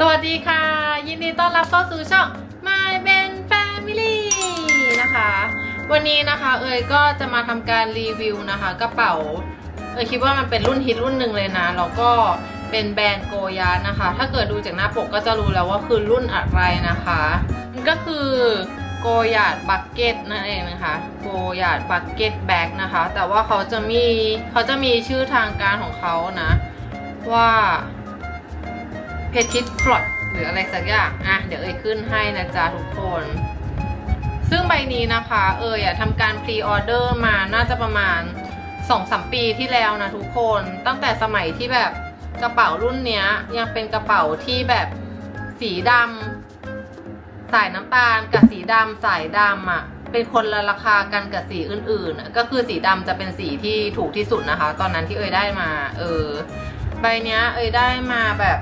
สวัสดีค่ะ ยินดีต้อนรับเข้าสู่ช่อง My Ben Family นะคะ วันนี้นะคะเอยก็จะมาทำการรีวิวนะคะกระเป๋า เอยคิดว่ามันเป็นรุ่นฮิตรุ่นหนึ่งเลยนะ แล้วก็เป็นแบรนด์โกยานะคะ ถ้าเกิดดูจากหน้าปกก็จะรู้แล้วว่าคือรุ่นอะไรนะคะมันก็คือโกยาดบักเก็ตนั่นเองนะคะโกยาดบักเก็ตแบ็กนะคะ แต่ว่าเขาจะมีเขาจะมีชื่อทางการของเขานะ ว่า เพทิตฟลอตหรืออะไรสักอย่าง อะ เดี๋ยวเอ่ยขึ้นให้นะจ๊ะทุกคน ซึ่งใบนี้นะคะ เอ่ยอะทำการพรีออเดอร์มาน่าจะประมาณ2อสมปีที่แล้วนะทุกคน ตั้งแต่สมัยที่แบบกระเป๋ารุ่นเนี้ย ยังเป็นกระเป๋าที่แบบสีดำสายน้ำตาลกับสีดำสายดำอะเป็นคนละราคากันกับสีอื่นๆ ก็คือสีดำจะเป็นสีที่ถูกที่สุดนะคะ ตอนนั้นที่เอ่ยได้มา เออ ใบเนี้ย เอ่ยได้มาแบบ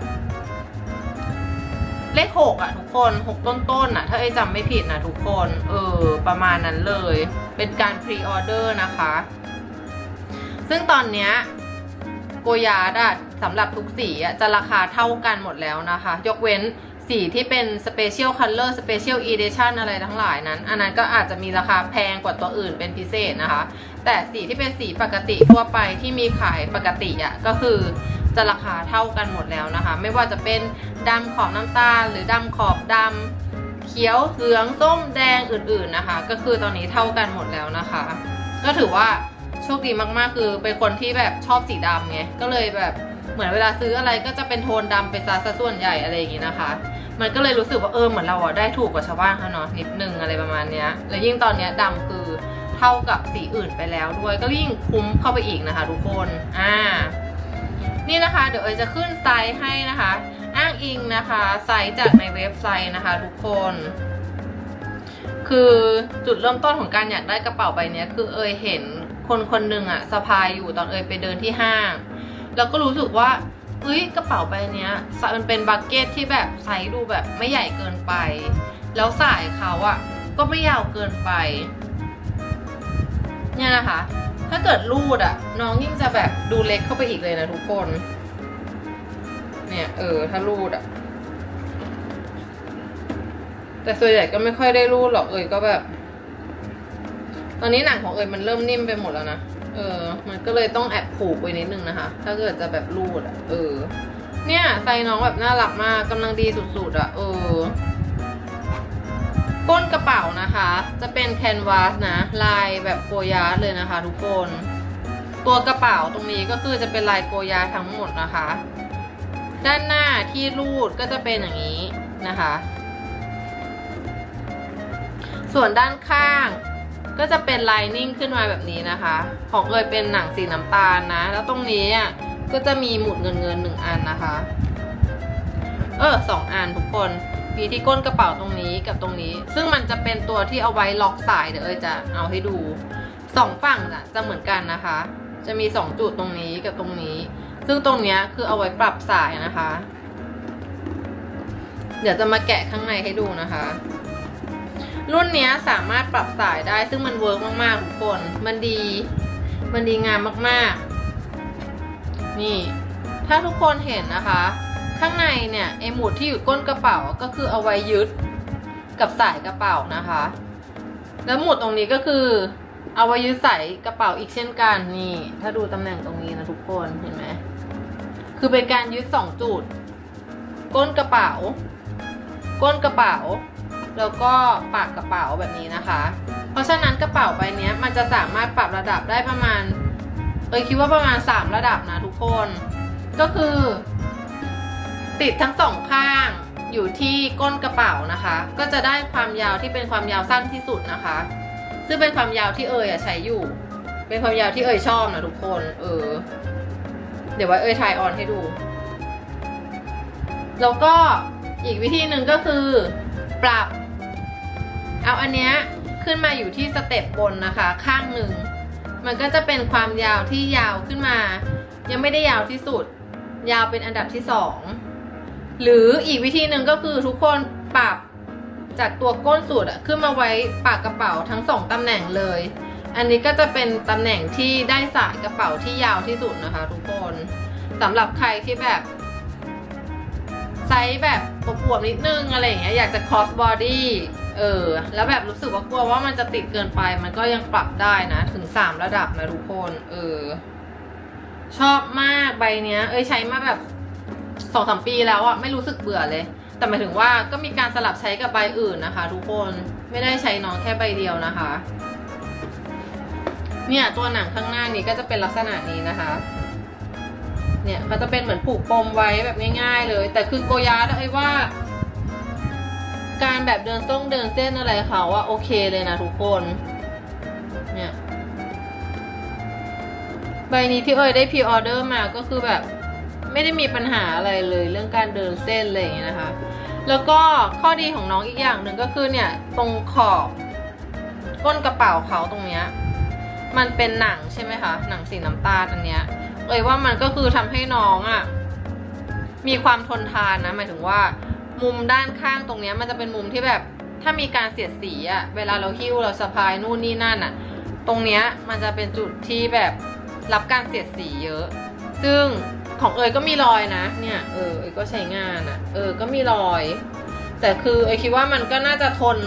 เลขหกอะทุกคนหกต้นๆอะถ้าเอ้จำไม่ผิดนะทุกคน เออ ประมาณนั้นเลย เป็นการพรีออเดอร์นะคะ ซึ่งตอนเนี้ยโกยาดอะสำหรับทุกสีอะจะราคาเท่ากันหมดแล้วนะคะ ยกเว้นสีที่เป็นสเปเชียลคัลเลอร์สเปเชียลอีเดชันอะไรทั้งหลายนั้น อันนั้นก็อาจจะมีราคาแพงกว่าตัวอื่นเป็นพิเศษนะคะ แต่สีที่เป็นสีปกติทั่วไปที่มีขายปกติอะก็คือ จะราคาเท่ากันหมดแล้วนะคะ ไม่ว่าจะเป็นดำขอบน้ำตาล หรือดำขอบดำเขียวเหลืองส้มแดงอื่นๆนะคะ ก็คือตอนนี้เท่ากันหมดแล้วนะคะ ก็ถือว่าโชคดีมากๆ คือเป็นคนที่แบบชอบสีดำไงก็เลยแบบเหมือนเวลาซื้ออะไรก็จะเป็นโทนดำไปซะซะส่วนใหญ่อะไรอย่างงี้นะคะ มันก็เลยรู้สึกว่าเออเหมือนเราอะได้ถูกกว่าชาวบ้านเขาเนาะนิดนึงอะไรประมาณเนี้ยแล้วยิ่งตอนเนี้ยดำคือเท่ากับสีอื่นไปแล้วด้วยก็ยิ่งคุ้มเข้าไปอีกนะคะ ทุกคน อ่า นี่นะคะ เดี๋ยวเอยจะขึ้นไซส์ให้นะคะ อ้างอิงนะคะ ไซส์จากในเว็บไซต์นะคะ ทุกคน คือจุดเริ่มต้นของการอยากได้กระเป๋าใบนี้คือเอยเห็นคนคนหนึ่งอะสะพายอยู่ตอนเอยไปเดินที่ห้าง แล้วก็รู้สึกว่าเอ้ยกระเป๋าใบนี้มันเป็นบักเก็ตที่แบบไซส์ดูแบบไม่ใหญ่เกินไป แล้วสายเขาอะก็ไม่ยาวเกินไป เนี่ยนะคะ ถ้าเกิดรูดอะน้องยิ่งจะแบบดูเล็กเข้าไปอีกเลยนะทุกคน เนี่ยเออ ถ้ารูดอะแต่ส่วนใหญ่ก็ไม่ค่อยได้รูดหรอกเอยก็แบบ ตอนนี้หนังของเอยมันเริ่มนิ่มไปหมดแล้วนะเออ มันก็เลยต้องแอบผูกไว้นิดนึงนะคะ ถ้าเกิดจะแบบรูดอะเออ เนี่ยไซน้องแบบน่ารักมากกำลังดีสุดๆอะเออ ก้นกระเป๋านะคะ จะเป็นแคนวาสนะ ลายแบบโกยาสเลยนะคะทุกคน ตัวกระเป๋าตรงนี้ก็คือจะเป็นลายโกยาทั้งหมดนะคะ ด้านหน้าที่รูดก็จะเป็นอย่างนี้นะคะ ส่วนด้านข้างก็จะเป็นไลนิ่งขึ้นมาแบบนี้นะคะ ของเอยเป็นหนังสีน้ำตาลนะ แล้วตรงนี้ก็จะมีหมุดเงินเงินหนึ่งอันนะคะ เออสองอันทุกคน มีที่ก้นกระเป๋าตรงนี้กับตรงนี้ ซึ่งมันจะเป็นตัวที่เอาไว้ล็อกสายเดี๋ยวเอยจะเอาให้ดูสองฝั่งน่ะจะเหมือนกันนะคะ จะมีสองจุดตรงนี้กับตรงนี้ ซึ่งตรงเนี้ยคือเอาไว้ปรับสายนะคะ เดี๋ยวจะมาแกะข้างในให้ดูนะคะ รุ่นนี้สามารถปรับสายได้ซึ่งมันเวิร์กมากๆทุกคน มันดี มันดีงามมากๆ นี่ ถ้าทุกคนเห็นนะคะ ข้างในเนี่ยไอหมุดที่อยู่ก้นกระเป๋าก็คือเอาไว้ยึดกับสายกระเป๋านะคะ แล้วหมุดตรงนี้ก็คือเอาไว้ยึดสายกระเป๋าอีกเช่นกันนี่ ถ้าดูตำแหน่งตรงนี้นะทุกคนเห็นไหมคือเป็นการยึดสองจุด ก้นกระเป๋า ก้นกระเป๋า แล้วก็ปากกระเป๋าแบบนี้นะคะ เพราะฉะนั้นกระเป๋าใบนี้มันจะสามารถปรับระดับได้ประมาณเอยคิดว่าประมาณ 3 ระดับนะทุกคน ก็คือ ติดทั้งสองข้างอยู่ที่ก้นกระเป๋านะคะ ก็จะได้ความยาวที่เป็นความยาวสั้นที่สุดนะคะ ซึ่งเป็นความยาวที่เอยอะใช้อยู่ เป็นความยาวที่เอยชอบนะทุกคน เออ เดี๋ยวไว้เอยทายออนให้ดู แล้วก็อีกวิธีหนึ่งก็คือ ปรับ เอาอันเนี้ยขึ้นมาอยู่ที่สเต็ปบนนะคะ ข้างหนึ่งมันก็จะเป็นความยาวที่ยาวขึ้นมา ยังไม่ได้ยาวที่สุด ยาวเป็นอันดับที่สอง หรืออีกวิธีหนึ่งก็คือทุกคนปรับจากตัวก้นสุดอะขึ้นมาไว้ปากกระเป๋าทั้งสองตำแหน่งเลย อันนี้ก็จะเป็นตำแหน่งที่ได้สายกระเป๋าที่ยาวที่สุดนะคะ ทุกคนสำหรับใครที่แบบใส่ส์แบบอวบๆนิดนึงอะไรอย่างเงี้ยอยากจะ cross body เออ แล้วแบบรู้สึกว่ากลัวว่ามันจะติดเกินไป มันก็ยังปรับได้นะ ถึง 3 ระดับนะทุกคน เออ ชอบมากใบเนี้ย เอ้ยใช้มาแบบ สองสามปีแล้วอะไม่รู้สึกเบื่อเลย แต่หมายถึงว่าก็มีการสลับใช้กับใบอื่นนะคะ ทุกคนไม่ได้ใช้น้องแค่ใบเดียวนะคะ เนี่ยตัวหนังข้างหน้านี้ก็จะเป็นลักษณะนี้นะคะเนี่ยเขาจะเป็นเหมือนผูกปมไว้แบบง่าย ๆ เลย แต่คือโกยาเอ้ยว่า การแบบเดินต้องเดินเส้นอะไรเขาว่าโอเคเลยนะทุกคน เนี่ย ใบนี้ที่เอ้ยได้พรีออเดอร์มาก็คือแบบ ไม่ได้มีปัญหาอะไรเลยเรื่องการเดินเส้นอะไรอย่างเงี้ยนะคะ แล้วก็ข้อดีของน้องอีกอย่างหนึ่งก็คือเนี่ยตรงขอบก้นกระเป๋าเขาตรงเนี้ยมันเป็นหนังใช่ไหมคะ หนังสีน้ำตาลอันเนี้ยเอยว่ามันก็คือทำให้น้องอะ่ะมีความทนทานนะหมายถึงว่า มุมด้านข้างตรงเนี้ยมันจะเป็นมุมที่แบบถ้ามีการเสียดสีอะ่ะเวลาเราหิ้วเราสะพายนู่นนี่นั่นอะ่ะ ตรงเนี้ยมันจะเป็นจุดที่แบบรับการเสียดสีเยอะ ซึ่ง ของเอยก็มีรอยนะ เนี่ยเออเอยก็ใช้งานอะ่ะ เออก็มีรอย แต่คือเอยคิดว่ามันก็น่าจะทน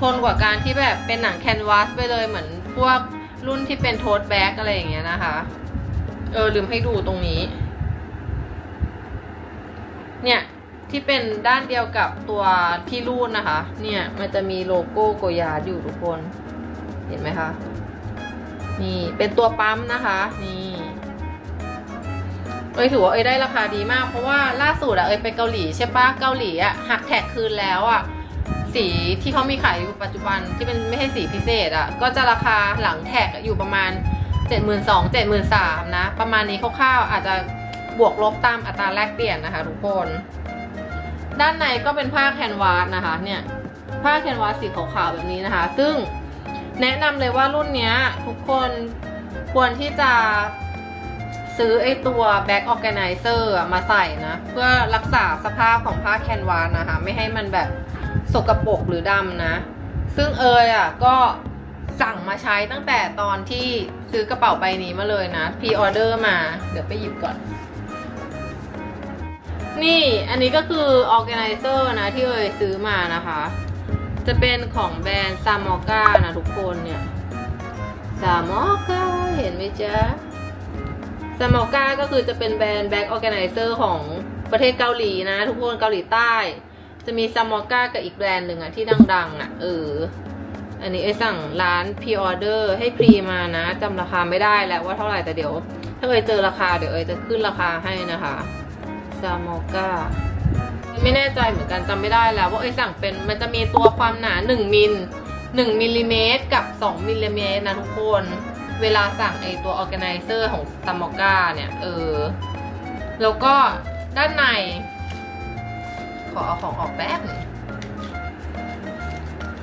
ทนกว่าการที่แบบเป็นหนังแคนวาสไปเลยเหมือนพวกรุ่นที่เป็นโทสแบ็กอะไรอย่างเงี้ยนะคะ เออลืมให้ดูตรงนี้ เนี่ยที่เป็นด้านเดียวกับตัวที่รูดนะคะ เนี่ยมันจะมีโลโก้โกยาอยู่ทุกคน เห็นไหมคะ นี่เป็นตัวปั๊มนะคะ นี่ เอ้ยถือว่าเอ้ยได้ราคาดีมาก เพราะว่าล่าสุดอะเอ้ยไปเกาหลีใช่ปะเกาหลีอะหักแท็กคืนแล้วอะสีที่เขามีขายอยู่ปัจจุบันที่เป็นไม่ใช่สีพิเศษอะก็จะราคาหลังแท็กอยู่ประมาณ 7 2 0 0 0 7 3 0 0 0นะ ประมาณนี้คร่าวๆอาจจะบวกลบตามอัตราแลกเปลี่ยนนะคะทุกคน ด้านในก็เป็นผ้าแคนวาสนะคะเนี่ยผ้าแคนวาสสีขาวๆแบบนี้นะคะ ซึ่งแนะนำเลยว่ารุ่นนี้ทุกคนควรที่จะ ซื้อไอตัว back organizer อะมาใส่นะ เพื่อรักษาสภาพของผ้าแคนวาสนะคะ ไม่ให้มันแบบสกปรกหรือดำนะ ซึ่งเอยอะก็สั่งมาใช้ตั้งแต่ตอนที่ซื้อกระเป๋าใบนี้มาเลยนะพ r ออเดอร์มา เดี๋ยวไปหยิบก่อน นี่อันนี้ก็คือ organizer นะที่เอยซื้อมานะคะ จะเป็นของแบรนด์ซามอ c านะทุกคนเนี่ยซามอ c าเห็นไหมจ๊ะ ซามอ c าก็คือจะเป็นแบรนด์แบ็กออแกไนเซอร์ของประเทศเกาหลีนะ ทุกคนเกาหลีใต้ จะมีซามอ c ากับอีกแบรนด์หนึ่งอะที่ดัง ๆอะเออ อันนี้ไอ้สั่งร้านพ r ออเดอร์ให้พรีมานะจำราคาไม่ได้แล้วว่าเท่าไหร่แต่เดี๋ยว ถ้าเอยเจอราคาเดี๋ยวเอยจะขึ้นราคาให้นะคะซามอ c าไม่แน่ใจเหมือนกันจำไม่ได้แล้วว่าเอสั่งเป็นมันจะมีตัวความหนา 1มิล1มิลลิเมตรกับ 2มิลลิเมตรนะทุกคน เวลาสั่งไอตัว organizer ของซามอ c าเนี่ย เออ แล้วก็ด้านใน ขอเอาของออกแป๊บหนึ่ง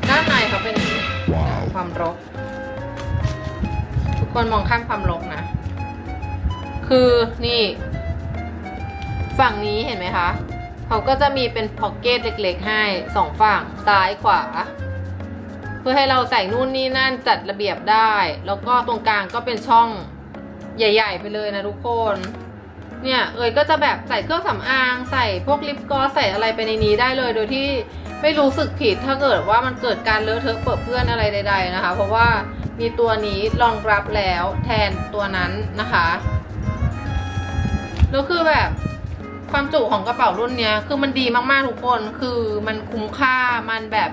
ด้านในเขาเป็นอย่างนี้ว้าวความรก ทุกคนมองข้ามความรกนะ คือนี่ ฝั่งนี้เห็นไหมคะ เขาก็จะมีเป็นพ็อกเก็ตเล็กๆให้สองฝั่งซ้ายขวา เพื่อให้เราใส่นู่นนี่นั่นจัดระเบียบได้ แล้วก็ตรงกลางก็เป็นช่องใหญ่ ๆ ไปเลยนะทุกคน เนี่ยเอ๋ยก็จะแบบใส่เครื่องสำอาง ใส่พวกลิปกลอสใส่อะไรไปในนี้ได้เลย โดยที่ไม่รู้สึกผิดถ้าเกิดว่ามันเกิดการเลอะเทอะเปื้อนเพื่อนอะไรใด ๆนะคะ เพราะว่ามีตัวนี้รองรับแล้วแทนตัวนั้นนะคะแล้วคือแบบความจุของกระเป๋ารุ่นเนี้ยคือมันดีมากๆทุกคนคือมันคุ้มค่ามันแบบ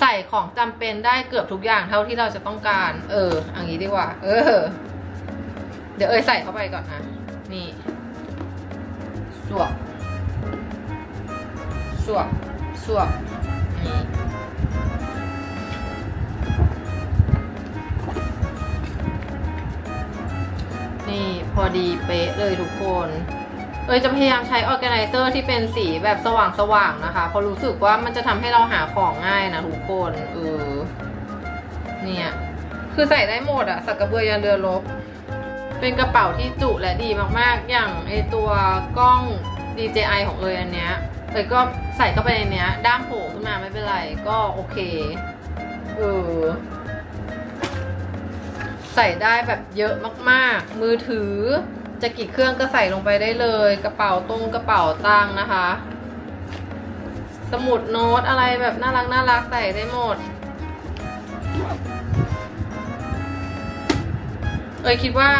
ใส่ของจำเป็นได้เกือบทุกอย่างเท่าที่เราจะต้องการ เอออย่างนี้ดีกว่า เออ เดี๋ยวเอ้ยใส่เข้าไปก่อนนะ นี่ สวบ สวบ สวบ นี่นี่พอดีเป๊ะเลยทุกคน เอยจะพยายามใช้ออ g a แกไนเซอร์ที่เป็นสีแบบสว่างๆนะคะ เพราะรู้สึกว่ามันจะทำให้เราหาของง่ายนะทุกคนเออเนี่ย คือใส่ได้หมดอะสักกระเบือยันเรือรบเป็นกระเป๋าที่จุและดีมากๆ อย่างไอตัวกล้อง DJI ของเอยอันเนี้ยเอยก็ใส่เข้าไปในเนี้ย ด้ามโผล่ขึ้นมาไม่เป็นไร ก็โอเคเออใส่ได้แบบเยอะมากๆ มือถือ จะกี่เครื่องก็ใส่ลงไปได้เลย กระเป๋าตรงกระเป๋าตังนะคะ สมุดโน้ตอะไรแบบน่ารักน่ารักใส่ได้หมด เอยคิดว่า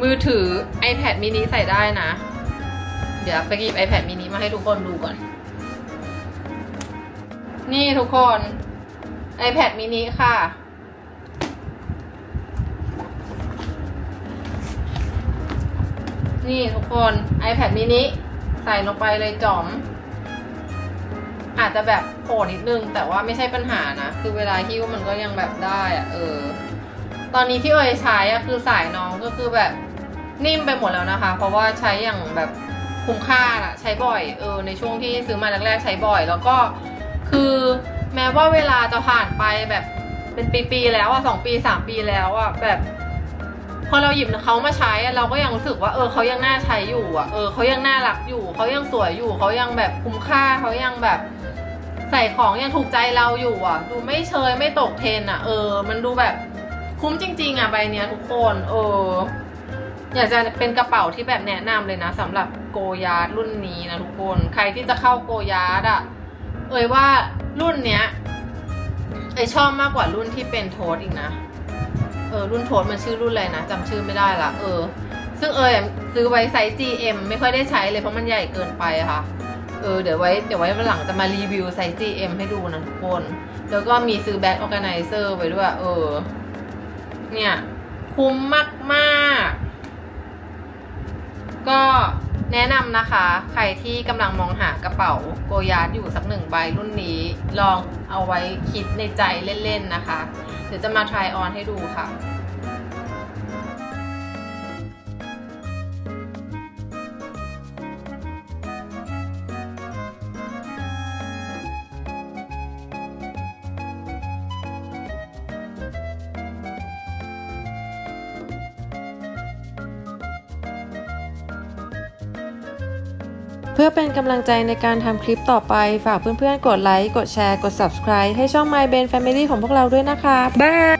มือถือ iPad mini ใส่ได้นะ เดี๋ยวไปหยิบ iPad mini มาให้ทุกคนดูก่อน นี่ทุกคน iPad mini ค่ะ นี่ทุกคน iPad mini ใส่ลงไปเลยจอม อาจจะแบบโผล่นิดนึง แต่ว่าไม่ใช่ปัญหานะ คือเวลาหิ้วมันก็ยังแบบได้อะเออ ตอนนี้ที่เอยใช้อะคือสายน้องก็คือแบบนิ่มไปหมดแล้วนะคะ เพราะว่าใช้อย่างแบบคุ้มค่าอะใช้บ่อยเออในช่วงที่ซื้อมาแรกๆใช้บ่อย แล้วก็คือแม้ว่าเวลาจะผ่านไปแบบเป็นปีๆแล้วอะสองปีสามปีแล้วอะแบบ พอเราหยิบเขามาใช้เราก็ยังรู้สึกว่า เออเขายังน่าใช้อยู่อะเออเขายังน่ารักอยู่เขายังสวยอยู่เขายังแบบคุ้มค่าเขายังแบบใส่ของยังถูกใจเราอยู่อะ ดูไม่เชยไม่ตกเทรนอะ เออ มันดูแบบคุ้มจริง ๆ อะใบเนี้ยทุกคน เออ อยากจะเป็นกระเป๋าที่แบบแนะนำเลยนะสำหรับโกยาร์ดรุ่นนี้นะทุกคนใครที่จะเข้าโกยาร์ดอะ เอ่ยว่ารุ่นเนี้ยเอยชอบมากกว่ารุ่นที่เป็นโทสอีกนะ เออรุ่นโทสมันชื่อรุ่นอะไรนะจำชื่อไม่ได้ละเออ ซึ่งเอ่ยซื้อไว้ไซส์ GM ไม่ค่อยได้ใช้เลยเพราะมันใหญ่เกินไปอะค่ะ เออเดี๋ยวไว้เดี๋ยวไว้วันหลังจะมารีวิวไซส์ GM ให้ดูนะทุกคน แล้วก็มีซื้อแบ็คออแก z นเซอร์ไปด้วย เออ เนี่ย คุ้มมากๆ ก็แนะนำนะคะ ใครที่กำลังมองหากระเป๋าโกยาร์ดอยู่สักหนึ่งใบรุ่นนี้ ลองเอาไว้คิดในใจเล่นๆนะคะ เดี๋ยวจะมา try on ให้ดูค่ะ พื่อเป็นกำลังใจในการทำคลิปต่อไป ฝากเพื่อนๆ กดไลค์ กดแชร์ กด subscribe ให้ช่อง My Ben Family ของพวกเราด้วยนะคะบาย